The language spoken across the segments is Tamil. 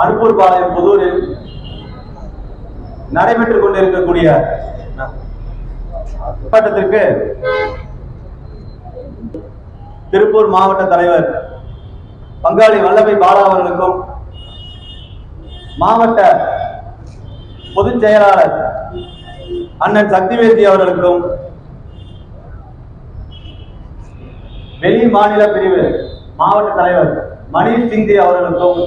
அனுப்பூர் பாளையம் புதூரில் நடைபெற்றுக் கொண்டிருக்கக்கூடிய போராட்டத்திற்கு திருப்பூர் மாவட்ட தலைவர் பங்காளி வல்லபை பாலா அவர்களுக்கும் மாவட்ட பொதுச் செயலாளர் அண்ணன் சக்திவேதி அவர்களுக்கும் வெளி மாநில பிரிவு மாவட்ட தலைவர் மணி சிங்கி அவர்களுக்கும்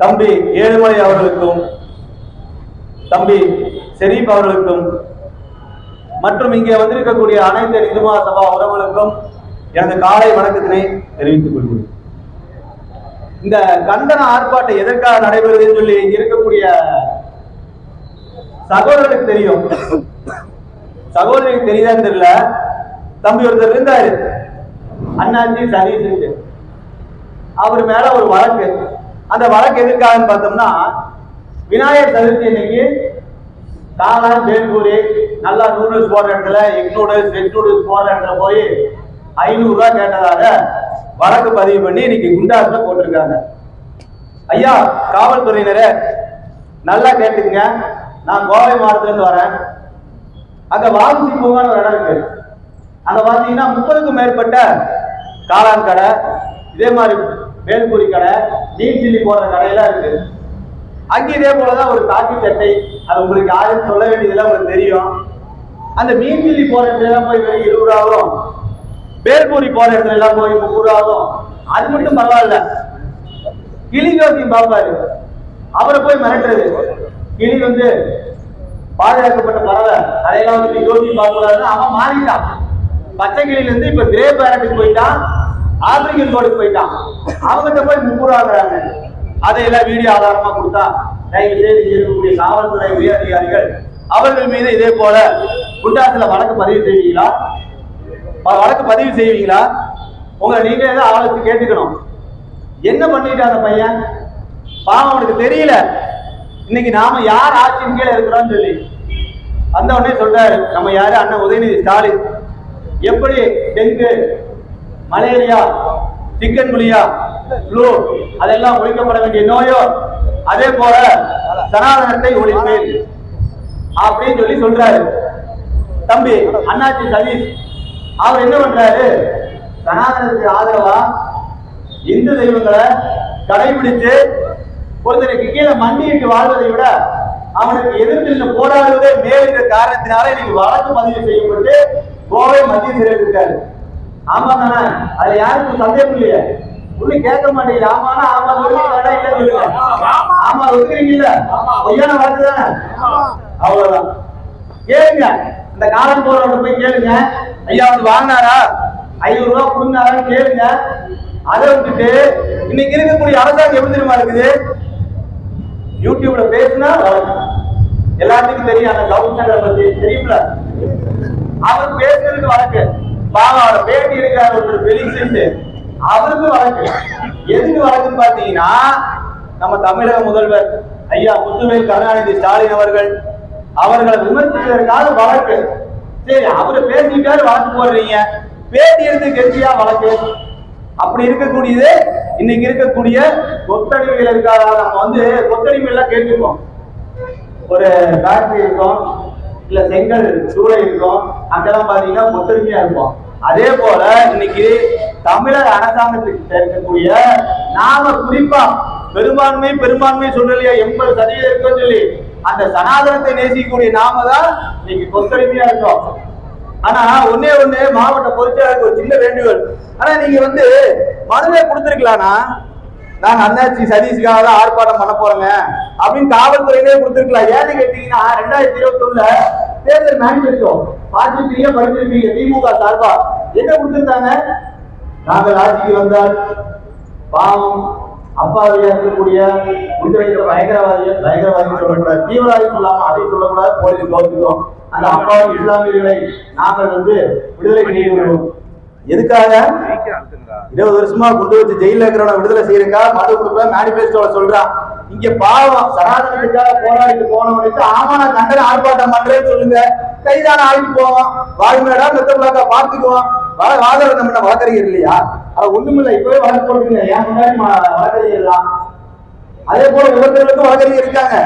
தம்பி ஏழுமலை அவர்களுக்கும் தம்பி ஷெரீப் அவர்களுக்கும் மற்றும் இங்கே வந்திருக்கக்கூடிய அனைத்து இந்துமா சபா உறவுகளுக்கும் எனது காலை வணக்கத்தினை தெரிவித்துக் கொள்கிறேன். இந்த கண்டன ஆர்ப்பாட்டம் எதற்காக நடைபெறுதுன்னு சொல்லி இங்க இருக்கக்கூடிய சகோதரருக்கு தெரியும். சகோதரிக்கு தெரியுதான்னு தெரியல. தம்பி ஒருத்தர் இருந்தாரு. அண்ணாச்சி சதீஷ் அவர் மேல ஒரு வழக்கு. அந்த வழக்கு எதுக்காகன்னு பார்த்தோம்னா விநாயகர் சதுர்த்தி அன்னைக்கு காளான் பேல்பூரி நல்லா நூடுல்ஸ் போடுற இடத்துல எக் நூடுல்ஸ் வெஜ் நூடுல்ஸ் போடுற இடத்துல போய் ஐநூறு ரூபாய் கேட்டதாக வழக்கு பதிவு பண்ணி இன்னைக்கு குண்டாஸ்ல போட்டிருக்காங்க. ஐயா காவல்துறையினரே நல்லா கேட்டுக்குங்க. நான் கோவை மாவட்டத்துல இருந்து வரேன். அங்க வாசி பூங்கான்னு ஒரு இடம் இருக்கு. அங்க பாத்தீங்கன்னா முப்பதுக்கும் மேற்பட்ட காளான் கடை இதே மாதிரி மேல்பூரி கடை மீன் சில்லி போடுற கடையெல்லாம் இருக்கு. அங்கே இதே போலதான் ஒரு காக்கி சட்டை. அது உங்களுக்கு யாரும் சொல்ல வேண்டியதெல்லாம் உங்களுக்கு தெரியும். அந்த மீன் சில்லி போற இடத்துல எல்லாம் போய் வெறும் இருபது ஆகும். வேல்பூரி போற இடத்துல எல்லாம் போய் முப்பது ஆகும். அது மட்டும் பரவாயில்ல. கிளி ஜோசியம் பார்ப்பாரு அவரை போய் மிரட்டுறது. கிளி வந்து பாதுகாக்கப்பட்ட பறவை. அதையெல்லாம் வந்து யோசி பார்க்க அவன் மாறிட்டான். பச்சை இப்போ இருந்து இப்ப கிரே பேரட்டுக்கு போயிட்டான் ஆப்பிரிக்கன் கோடுக்கு போயிட்டான். அவங்ககிட்ட போய் முப்பது ரூபாங்கிறாங்க அதையெல்லாம் வீடியோ ஆதாரமா கொடுத்தா தயவு செய்து இருக்கக்கூடிய காவல்துறை உயர் அதிகாரிகள் அவர்கள் மீது இதே போல குண்டாசுல வழக்கு பதிவு செய்வீங்களா? வழக்கு பதிவு செய்வீங்களா? உங்களை நீங்க தான் ஆலோசிச்சு கேட்டுக்கணும். என்ன பண்ணிட்டான் அந்த பையன்? பாவம் அவனுக்கு தெரியல. இன்னைக்கு நாம யார் ஆட்சியின் கீழே இருக்கிறோம்னு சொல்லி. அந்த உடனே சொல்றாரு நம்ம யாரு? அண்ணன் உதயநிதி ஸ்டாலின். எப்படி டெங்கு மலேரியா சிக்கன் புலியா ஃப்ளூ அதெல்லாம் ஒழிக்கப்பட வேண்டிய நோயோ அதே போல சனாதனத்தை ஒழிப்பேன் அப்படின்னு சொல்லி சொல்றாரு. தம்பி அண்ணாச்சி சதீஷ் அவர் என்ன பண்றாரு? சனாதனத்துக்கு ஆதரவா இந்து தெய்வங்களை கடைபிடித்து ஒருத்தனுக்கு கீழே மண்டியிட்டு வாழ்வதை விட அவனுக்கு எதிர்த்து போராடுவதே மேல் என்ற காரணத்தினால இன்னைக்கு வழக்கு பதிவு செய்யப்பட்டு கோவை மத்திய சிறையில் இருக்காரு. ஆமா தானே? அதுல யாருக்கும் சந்தேகம் இல்லையே? உள்ள கேட்க மாட்டேங்குது. ஆமானா ஆமா இல்ல ஆமா ஒத்துக்கிறீங்கல்ல? பொய்யான வாக்கு தானே? அவ்வளவுதான். கேளுங்க. இந்த காலம் போறவங்க போய் கேளுங்க. ஐயா வந்து வாங்கினாரா? ஐநூறு ரூபாய் கொடுத்தாரான்னு கேளுங்க. அதை விட்டுட்டு இன்னைக்கு இருக்கக்கூடிய அரசாங்கம் எப்படி தெரியுமா இருக்குது? யூடியூப்ல பேசினா எல்லாத்துக்கும் தெரியும். அந்த கவுன் சென்டர் பத்தி. தெரியும்ல? அவர் பேசுறதுக்கு வழக்கு. பாவம் அவரை பேட்டி எடுக்கிறார் ஒருத்தர் வெளிச்சிட்டு அவருக்கு வழக்கு. எதுக்கு வழக்குன்னு பாத்தீங்கன்னா நம்ம தமிழக முதல்வர் ஐயா முத்துவேல் கருணாநிதி ஸ்டாலின் அவர்கள் அவர்களை விமர்சித்ததற்காக வழக்கு. சரி அவரு பேசிட்டாரு வழக்கு போடுறீங்க. பேட்டி எடுத்து கெஞ்சியா வழக்கு? அப்படி இருக்கக்கூடியது இன்னைக்கு இருக்கக்கூடிய கொத்தடிமைகள் இருக்காதா நம்ம வந்து கொத்தடிமை எல்லாம் கேட்டுருக்கோம். ஒரு ஃபேக்டரி இருக்கும். இல்ல செங்கல் சூளை இருக்கும். அங்கெல்லாம் பாத்தீங்கன்னா கொத்தடிமையா இருக்கும். அதே போல இன்னைக்கு தமிழக அரசாங்கத்துக்கு இருக்கக்கூடிய நாம குறிப்பா பெரும்பான்மை பெரும்பான்மை சொல்றலையா எண்பது சதவீதம் இருக்குன்னு சொல்லி அந்த சனாதனத்தை நேசிக்கக்கூடிய நாம தான் இன்னைக்கு கொத்தடிமையா இருக்கோம். ஆனா ஒன்னே ஒண்ணு மாவட்ட பொறுப்பாளருக்கு ஒரு சின்ன வேண்டுகோள். ஆனா நீங்க வந்து மனுவை கொடுத்துருக்கலாம்னா நாங்க அண்ணாச்சி சதீஷ்காக தான் ஆர்ப்பாட்டம் பண்ண போறோங்க. அப்படின்னு காவல்துறையிலே கொடுத்துருக்கலாம் ஏன்னு கேட்டீங்கன்னா ரெண்டாயிரத்தி இருபத்தி ஒண்ணுல தேர்தல் மேனிபெஸ்டோ பார்த்துருப்பீங்க படிச்சிருப்பீங்க திமுக சார்பா என்ன கொடுத்துருந்தாங்க? நாங்கள் ஆட்சிக்கு வந்தால் பாவம் அப்பாவியா இருக்கக்கூடிய முன்வைத்த பயங்கரவாதிய பயங்கரவாதி சொல்லக்கூடாது தீவிரவாதி சொல்லாம அதை சொல்லக்கூடாது. போலீஸ் கவனிக்கிறோம் அந்த அப்பாவின் இஸ்லாமியர்களை நாங்கள் வந்து விடுதலை செய்கிறோம் எதுக்காக? இருபது வருஷமா குண்டு வச்சு ஜெயில இருக்கிறவன விடுதலை செய்யறக்கா மது கொடுப்ப மேனிபெஸ்டோல சொல்றான் இங்க பாவம் சனாதனத்துக்காக போராடிட்டு போனவனுக்கு ஆமா நான் கண்டன ஆர்ப்பாட்டம் பண்றேன்னு சொல்லுங்க. கைதான ஆகிட்டு போவோம் வாழ்மையடா மெத்த பிளாக்கா பாத்துக்குவோம் வா- வாதம் நம்ம வழக்கறிஞர் இல்லையா? அது ஒண்ணுமில்லை இப்பவே வழக்கு போட்டுருங்க ஏன் முன்னாடி வழக்கறிஞர் தான் அதே போல ஒவ்வொருத்தருக்கும் வழக்கறிஞர் இருக்காங்க.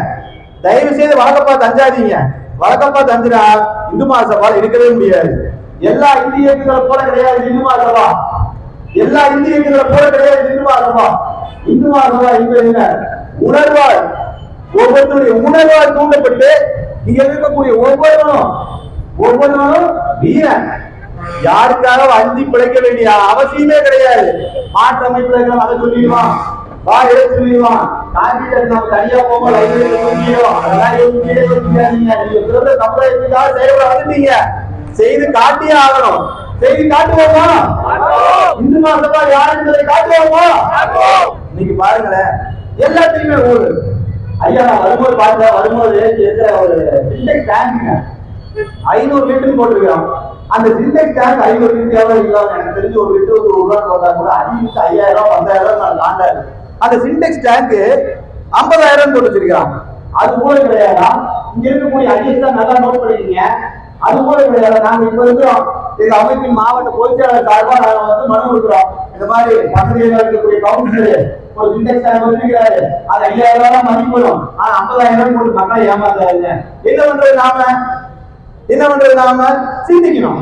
தயவு செய்து வழக்கப்பா தஞ்சாதீங்க. வழக்கப்பா தஞ்சினா இந்து மகாசபால இருக்கவே முடியாது. எல்லா இந்திய இயக்கங்களை போல கிடையாது இந்துமா மகாசபா எல்லா இந்திய இயக்கங்களை போல கிடையாது இந்துமா மகாசபா இந்துமா மகாசபா என்பது என்ன? உணர்வால் ஒவ்வொருத்தருடைய உணர்வால் தூண்டப்பட்டு இங்க இருக்கக்கூடிய ஒவ்வொருவனும் ஒவ்வொருவனும் வீரன். யாருக்காக அஞ்சி பிழைக்க வேண்டிய அவசியமே கிடையாது. மாற்று அமைப்புல அதை சொல்லிடுவான். வா எடுத்து சொல்லிடுவான். காப்பீட்டு நம்ம தனியா போக லைப்ரரி அதெல்லாம் நீங்க பிறந்த சமுதாயத்துக்காக செயல்பட வந்துட்டீங்க செய்து காட்டியே ஆகணும் செய்து காட்டுவோமா? இந்து மாசமா யார் என்பதை காட்டுவோமா? இன்னைக்கு பாருங்களேன் எல்லாத்தையுமே ஊரு. ஐயா நான் வரும்போது பார்த்தேன் வரும்போது இருக்கிற ஒரு சிண்டெக்ஸ் டேங்குங்க ஐநூறு லிட்டர் போட்டிருக்கோம் அந்த சிண்டெக்ஸ் டேங்க் ஐநூறு லிட்டர் எவ்வளவு இல்லாம எனக்கு தெரிஞ்சு ஒரு லிட்டர் ஒரு ரூபா போட்டா கூட அதிகபட்சம் ஐயாயிரம் பத்தாயிரம் நான் தாண்டாது அந்த சிண்டெக்ஸ் டேங்க் ஐம்பதாயிரம் போட்டு வச்சிருக்கான் அது போல கிடையாதா? இங்க இருக்கக்கூடிய ஐஎஸ்ஆர் நல்லா நோட் பண்ணிக்கீங்க. அது போல கிடையாது. நாங்க இப்ப இருக்கிறோம் எங்க அமைப்பின் மாவட்ட பொதுச்செயலாளர் சார்பாக நாங்க வந்து மனு கொடுக்கிறோம். இந்த மாதிரி பக்கத்தில் இருக்கக்கூடிய கவுன்சிலர் ஒரு சிண்டெக்ஸ் டேங்க் வச்சிருக்கிறாரு அது ஐயாயிரம் ரூபாய் மதிப்பிடும். ஆனா ஐம்பதாயிரம் ரூபாய் போட்டு மக்களை ஏமாத்துறாங்க என்ன பண்றது நாம? என்ன பண்றது நாம? சிந்திக்கணும்.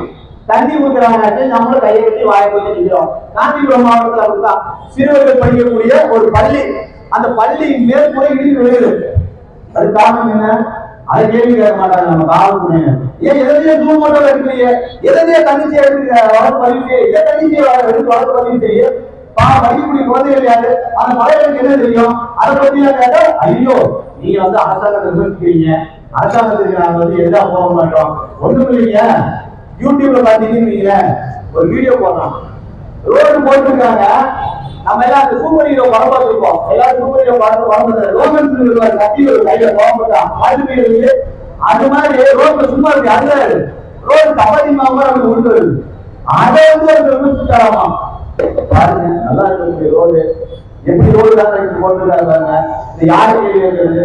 தண்ணி ஊத்துறாங்க நம்மளும் கையை கட்டி வாயை போட்டு நிற்கிறோம் காஞ்சிபுரம் மாவட்டத்தில் அப்படிதான் சிறுவர்கள் படிக்கக்கூடிய ஒரு பள்ளி. அந்த பள்ளியின் மேற்கூரை இடிந்து விழுகுது அது காரணம் என்ன? அதை கேள்வி கேட்க மாட்டாங்க நம்ம காவல்துறை ஏன் எதையே தூள் மட்டும் எடுக்கலையே? எதையே தன்னிச்சை எடுத்து வழக்கு பதிவு செய்ய எதை தன்னிச்சை எடுத்து வழக்கு பதிவு செய்ய? பா படிக்கக்கூடிய குழந்தைகள் யாரு? அந்த மலைகளுக்கு என்ன தெரியும்? அதை பத்தி கேட்டா ஐயோ நீங்க வந்து அரசாங்கத்தை விமர்சிக்கிறீங்க அரசாங்கத்துக்கு நாங்க வந்து எதா போக மாட்டோம். ஒண்ணும் இல்லைங்க. யூடியூப்ல பாத்தீங்கன்னு ஒரு வீடியோ போடுறான் ரோடு போட்டிருக்காங்க. நம்ம எல்லாம் அந்த படம் பார்த்துருப்போம் எல்லாரும் சூப்பர் ஹீரோ படம் படம் ரோமன் கட்டி ஒரு கையில அது இருக்கு அது மாதிரி ரோட்ல சும்மா இருக்கு. அது ரோடு கபடி மாமா அப்படி கொண்டு வருது. அதை வந்து ஒரு விமர்சிச்சாராமா? பாருங்க நல்லா இருக்கு ரோடு. எப்படி ரோடு தான் போட்டுருக்காங்க பாருங்க. இது யாரு கேள்வி கேட்கறது?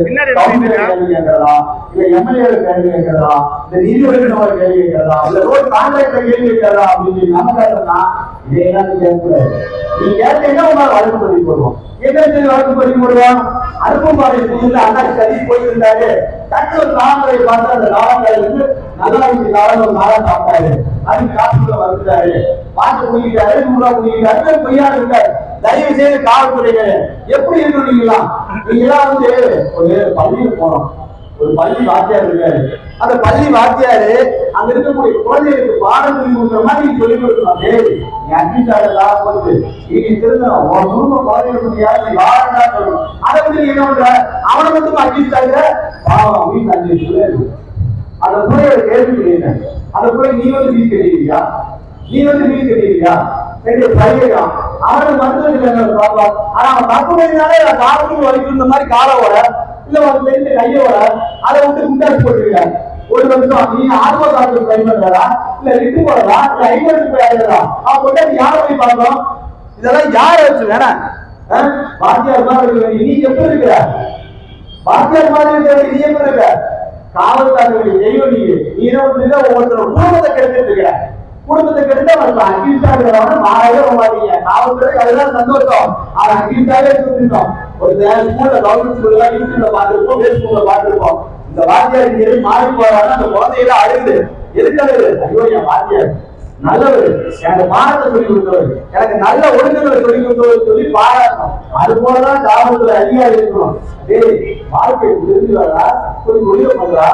கேட்கறதா? இல்ல எம்எல்ஏ கேள்வி கேட்கறதா? இல்ல நீதிபதி கேள்வி கேட்கறதா? இல்ல ரோடு கான்ட்ராக்டர் கேள்வி கேட்கறதா? அப்படின்னு நம்ம கேட்டோம்னா இதெல்லாம் நீ கேட்கக்கூடாது நீ கேட்டீங்கன்னா உங்களால வழக்கு பதிவு போடுவோம் என்ன சொல்லி வழக்கு பதிவு போடுவோம் அனுப்பும் பாதை புதுல அண்ணா சரி போயிருந்தாரு இருந்தாரு ஒரு பார்த்து அந்த காவல்துறை வந்து நல்லா இருக்கு காலம் ஒரு நாளா சாப்பிட்டாரு அதுக்கு காசுக்குள்ள வந்துட்டாரு பாட்டு குடிக்கிறாரு நூறு ரூபா பொய்யா இருக்காரு தயவு செய்து காவல்துறையினர் எப்படி இருக்கணும் நீங்களா வந்து ஒரு பள்ளியில் போனோம் ஒரு பள்ளி வாத்தியார் இருக்காரு அந்த பள்ளி வாத்தியாரு அங்க இருக்கக்கூடிய குழந்தைகளுக்கு பாடம் சொல்லி கொடுக்குற மாதிரி சொல்லி கொடுக்கணும் டேய் போட்டு நீ திருந்தணும் உன் குடும்ப சொல்லணும் அதை வந்து என்ன பண்ற அவனை மட்டும் அட்மிஷன் பாவம் வீட்டுல அஞ்சு பிள்ளைகள் அந்த பிள்ளையோட கேள்வி அந்த பிள்ளை நீ வந்து வீடு கட்டிருக்கியா நீ வந்து வீடு கட்டிருக்கியா ரெண்டு பையன் அவனுக்கு மருத்துவ பாப்பா ஆனா அவன் தப்பு பண்ணினாலே காலத்துக்கு வரைக்கும் இந்த மாதிரி காலோட இல்ல ஒரு தெரிஞ்ச கையோட அதை விட்டு குண்டாசி ஒரு வருஷம் நீ ஆர்வ காலத்துக்கு ட்ரை பண்றதா? இல்ல ரிட்டு போறதா இல்ல ஐம்பது அவன் கொண்டு யாரை போய் பார்க்கணும்? இதெல்லாம் யார வச்சு வேணாம் வாத்தியார் மாதிரி நீ எப்படி இருக்கிற? வாத்தியார் மாதிரி இருக்கிற நீ எப்படி இருக்க காவல்காரர்களுடைய தெய்வம் நீ. நீ என்ன பண்றீங்க ஒவ்வொருத்தரோட குடும்பத்தை கெடுத்துட்டு இருக்கிற. குடும்பத்தை கெடுத்து அவன் மாறவே போக மாட்டீங்க காவல்துறை அதெல்லாம் சந்தோஷம். அவன் அக்யூஸ்டாவே இருந்துட்டோம் ஒரு ஸ்கூல்ல கவர்மெண்ட் ஸ்கூல்ல யூடியூப்ல பார்த்திருப்போம் ஃபேஸ்புக்ல பார்த்திருப்போம். இந்த வாத்தியார் மாறி போறாங்க அந்த குழந்தையில அழுது. எதுக்கு அழுகுது ஐயோ என் வாத்தியார் நல்லவர் எனக்கு பாடத்தை சொல்லி கொடுத்தவர் எனக்கு நல்ல ஒழுக்கங்களை சொல்லி கொடுத்தவர் சொல்லி பாராட்டணும். அது போலதான் காவல்துறை அதிகாரி இருக்கணும் டேய் வாழ்க்கை தெரிஞ்சு வரா கொஞ்சம் ஒழுங்க பண்றா?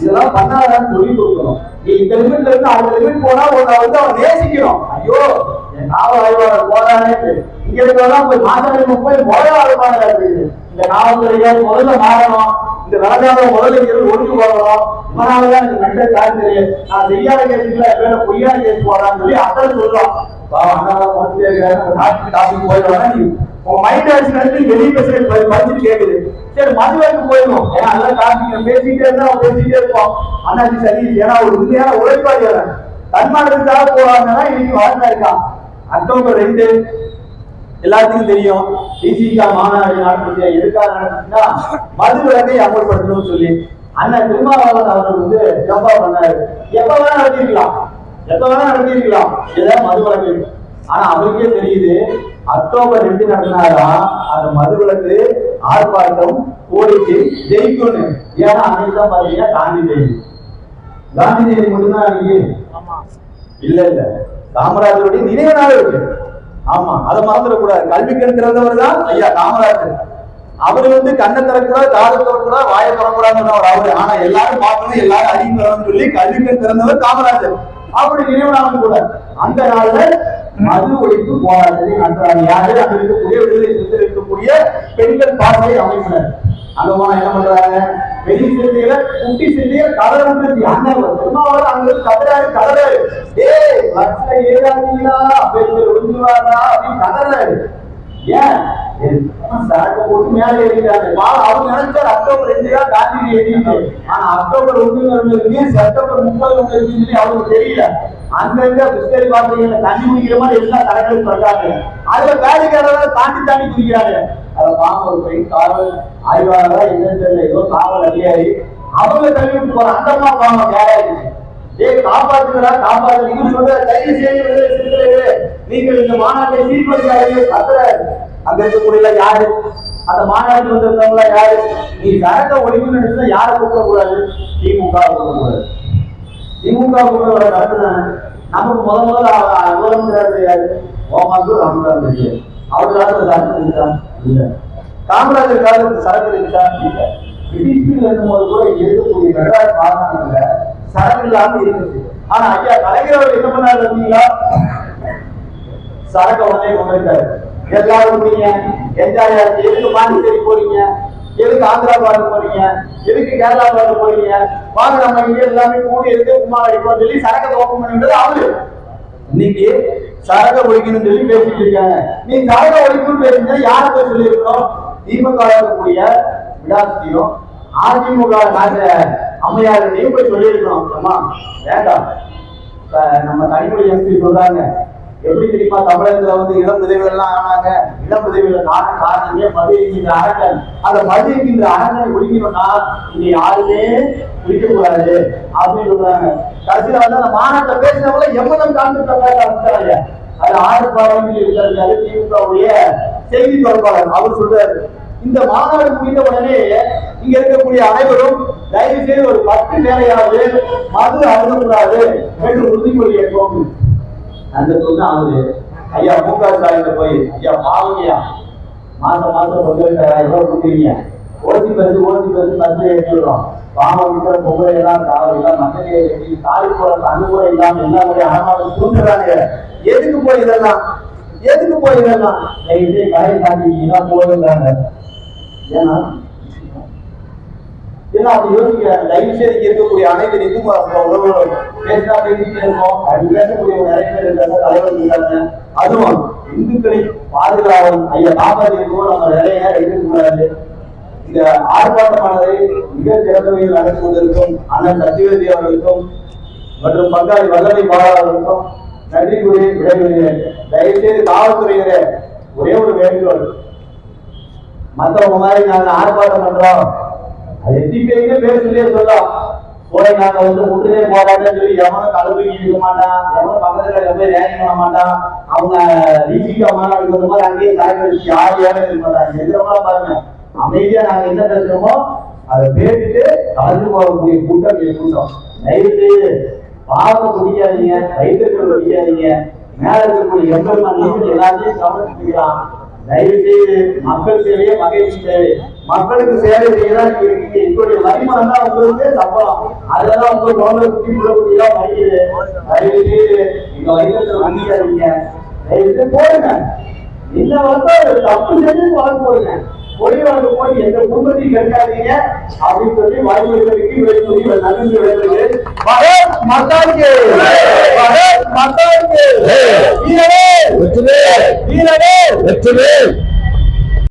இதெல்லாம் பண்ணாதான்னு சொல்லி கொடுக்கணும். நீ இந்த லிமிட்ல இருந்து அந்த லிமிட் போனா உன்னை வந்து அவன் நேசிக்கணும். ஐயோ என் காவல் ஆய்வாளர் போறானே. இங்க இருக்கவெல்லாம் போய் மாசாணி போய் முதல்ல ஆழ்வாளர் இருக்குது. இந்த காவல்துறையார் முதல்ல மாறணும். இந்த விளக்காத முதல்ல இருந்து ஒழுங்கு போகணும் எனக்கு நன்றி நான் செய்யாத கேஸுல வேற பொய்யான கேட்டு போடான்னு சொல்லி அதான் சொல்றோம் உங்க மைண்ட் வாய்ஸ் நடத்தி வெளியே பேசுறது படிச்சுட்டு கேக்குது. சரி மது வரைக்கும் போயிடும் ஏன்னா அதெல்லாம் டாபிக் பேசிட்டே இருந்தா அவன் பேசிட்டே ஆனா அண்ணாச்சி சரி ஏன்னா ஒரு உண்மையான உழைப்பாளி தன்மானத்துக்காக போறாங்கன்னா இன்னைக்கு வாழ்க்கை இருக்கான். அக்டோபர் ரெண்டு எல்லாத்துக்கும் தெரியும் டிசிகா மாநாடு நடத்துச்சு எதுக்காக நடத்துச்சுன்னா மது விலக்கை அமல்படுத்தணும்னு சொல்லி. அண்ணன் திருமாவளவன் அவர்கள் வந்து ஜப்பா பண்ணாரு? எப்ப வேணா நடத்திருக்கலாம் எப்ப வேணா நடத்திருக்கலாம் இதை மது வழக்கு ஆனா அவருக்கே தெரியுது அக்டோபர் ரெண்டு நடத்தினாதான் அந்த மது விளக்கு ஆர்ப்பாட்டம் கோரிக்கை ஜெயிக்கும்னு. ஏன்னா அன்னைக்கு தான் பாத்தீங்கன்னா காந்தி ஜெயந்தி. காந்தி ஜெயந்தி மட்டும்தான் அன்னைக்கு. இல்ல இல்ல. காமராஜருடைய நினைவு நாள் இருக்கு. ஆமா அதை மறந்துடக்கூடாது கல்வி கண் திறந்தவர் தான் ஐயா காமராஜர். அவர் வந்து கண்ணை திறக்கிறார் காது திறக்கிறார் வாயை திறக்கிறான்னு அவர் அவரு. ஆனா எல்லாரும் பார்க்கணும் எல்லாரும் அறிஞர் சொல்லி கல்வி கண் திறந்தவர் காமராஜர். அப்படி நினைவுனாலும் கூட. அந்த நாள்ல மது ஒழிப்பு போராட்டத்தை நடத்துறாங்க யாரு? அங்க இருக்கக்கூடிய விடுதலை இருக்கக்கூடிய பெண்கள் பாசறை அமைப்பினர். அங்க போனா என்ன பண்றாங்க? பெரிய சிறுத்தைகளை குட்டி சிறுத்தையை கதற விட்டுருச்சு. அண்ணன் திருமாவளர் அங்க கதறாரு கதறாரு ஏய் லட்ச ஏறாதீங்களா பெண்கள் ஒழுங்குவாரா அப்படின்னு கதறாரு ஏன்? சரக்கு போட்டு மேல ஏறிட்டாங்க. வா- அவங்க அக்டோபர் காந்தி ஆனா அக்டோபர் ஒண்ணு செப்டம்பர் முப்பது ஒண்ணு சொல்லி அவங்களுக்கு தெரியல. அங்கங்க பிஸ்கரி தண்ணி குடிக்கிற மாதிரி எல்லா கடைகளும் பண்றாங்க. அதுல வேலைக்காரங்க தாண்டி தாண்டி குடிக்கிறாங்க. அத பாம்பு ஒரு போய் காவல் ஆய்வாளரா என்னன்னு தெரியல ஏதோ காவல் அதிகாரி அவங்க தள்ளி விட்டு போற அந்த அம்மா பாவம் இருக்கு ஏய் காப்பாத்துங்களா காப்பாத்து நீங்க சொல்ற தயவு செய்து சிறுத்தைகளே, நீங்கள் இந்த மாநாட்டை சீர்படுத்தாதீங்க கத்துறாரு அங்க இருக்கக்கூடிய யாரு அந்த மாநாட்டுக்கு வந்திருந்தவங்கள யாரு நீ சரக்க ஒழிப்பு நினைச்சா யாரை கூப்பிட கூடாது திமுக கூப்பிட கூடாது திமுக கூப்பிட நடத்துனாங்க நமக்கு முத முதல்ல யாரு ஓமாக்கு ராமதாஸ் ரெட்டி அவர் காலத்துல இருக்கா இல்ல காமராஜர் காலத்து சரக்கு இருக்கா இல்ல. பிடிப்பில் இருக்கும்போது கூட எழுதக்கூடிய இருக்கக்கூடிய மெட்ராஸ் மாகாணத்துல சரக்கு இல்லாம இருக்குது ஆனா ஐயா கலைஞர் அவர் என்ன பண்ணாரு அப்படிங்களா சரக்கு உடனே கொண்டு வந்தாரு எல்லாரும் நீங்க என்ஜாய் ஆச்சு எதுக்கு பாண்டிச்சேரி போறீங்க? எதுக்கு ஆந்திரா பார்க்க போறீங்க? எதுக்கு கேரளா பார்க்க போறீங்க? வாங்க நம்ம இங்க எல்லாமே கூடி இருக்கு. உமா அடிப்போம் சொல்லி சரக்கத்தை ஓப்பன் பண்ணிட்டு அவரு. இன்னைக்கு சரக ஒழிக்கணும்னு சொல்லி பேசிட்டு இருக்காங்க நீ சரக ஒழிக்கணும்னு பேசுங்க யார போய் சொல்லியிருக்கோம் திமுக இருக்கக்கூடிய விடாசியும் அதிமுக நாட்ட அம்மையாரையும் போய் சொல்லியிருக்கணும் அம்மா வேண்டாம் இப்ப நம்ம கனிமொழி எம்பி சொல்றாங்க. எப்படி தெரியுமா? தமிழகத்துல வந்து இளம் விதவிகள் எல்லாம் ஆனாங்க. இளம் விதவிகள் காரண காரணமே மது என்கின்ற அரங்கன் அந்த மது என்கின்ற அரங்கனை குடிக்கணும்னா இங்க யாருமே குடிக்க கூடாது அப்படின்னு சொல்றாங்க. கடைசியில வந்து அந்த மாநாட்டை பேசினவங்கள எவ்வளவு காண்பித்தாங்க அது ஆறு பாடம் திமுகவுடைய செய்தி தொடர்பாளர் அவர் சொல்றாரு. இந்த மாநாடு முடிந்த உடனே இங்க இருக்கக்கூடிய அனைவரும் தயவு செய்து ஒரு பத்து நேரையாவது மது அருகக்கூடாது என்று உறுதிமொழி ஏற்போம். அந்த சொன்ன அவரு ஐயா மு க ஸ்டாலின் போய் ஐயா பாவங்கயா மாசம் மாசம் பதினெட்டாயிரம் ரூபாய் கொடுக்குறீங்க? ஓசி பஸ் ஓசி பஸ் பஸ்ல ஏற்றிடுறோம். பாவம் பொங்கலை எல்லாம் காவல் எல்லாம் போற இல்லாம எல்லா முறையும் அறமாக தூங்குறாங்க எதுக்கு போய் இதெல்லாம்? எதுக்கு போய் இதெல்லாம்? தயவு கரை தாண்டிங்கன்னா போதுங்கிறாங்க ஏன்னா ஏன்னா அப்படி யோசிக்கிறாங்க. லைஃப் செய்து இருக்கக்கூடிய அனைத்து நிதி உறவுகளும் பேசினா இருக்கோம். அப்படி பேசக்கூடிய நிறைய பேர் இருக்காங்க தலைவர் இருக்காங்க. அதுவும் இந்துக்களை பாதுகாவல் ஐயா காப்பாற்றிருக்கோம் நம்ம நிறைய இருக்கக்கூடாது இந்த ஆர்ப்பாட்டமானது மிக சிறந்தவையில் நடந்து கொண்டிருக்கும் அண்ணன் சத்தியவதி அவர்களுக்கும் மற்றும் பங்காளி வல்லமை பாலாளர்களுக்கும் நன்றி கூறி விடைபெறுகிறேன். தயவுசெய்து காவல்துறையினரே ஒரே ஒரு வேண்டுகோள். மற்றவங்க மாதிரி நாங்க ஆர்ப்பாட்டம் பண்றோம். அது எத்திப்பேங்க பேர் சொல்லியே சொல்லலாம். போய் நாங்க வந்து முற்றுகை போராட்டம் சொல்லி எவனும் கலந்து இருக்க மாட்டான் எவனும் பக்கத்துல போய் ரேங்கிங் பண்ண மாட்டான். அவங்க டிசிகா மாநாடுக்கு வந்த மாதிரி அங்கேயே சாய்க்க யார் யாரும் இருக்க மாட்டாங்க? எதிரவங்களா பாருங்க. அமைதியா நாங்க என்ன பேசுறோமோ அதை பேசிட்டு கலந்து போகக்கூடிய கூட்டம் இது கூட்டம். தயவு செய்து பாவம் குடிக்காதீங்க வயிற்றுக்கு குடிக்காதீங்க மேல இருக்கக்கூடிய எம்பெருமான் நீங்கள் எல்லாத்தையும் கவனிச்சுக்கலாம். தயவு செய்து மக்கள் சேவையே மகிழ்ச்சி சேவை மக்களுக்கு சேவை செய்யதான் இருக்கீங்க. இப்படி வருமானம் தான் உங்களுக்கு சம்பளம். அதெல்லாம் உங்க குழந்தை குட்டி பிள்ளைக்குட்டியெல்லாம் மதிக்குது தயவு செய்து எங்க வயிற்றுல வாங்கிக்காதீங்க தயவு செய்து போடுங்க இந்த வருஷம் தப்பு செஞ்சு வழக்கு போடுங்க. வழக்கு போய் எந்த குடும்பத்தையும் கெடுக்காதீங்க அப்படின்னு சொல்லி வாய்ப்புகளுக்கு சொல்லி நன்றி விளையாடுது பாரத் மாதாவுக்கு! பாரத் மாதாவுக்கு! வீரரே! வெற்றிவே வீரரே! வெற்றிவே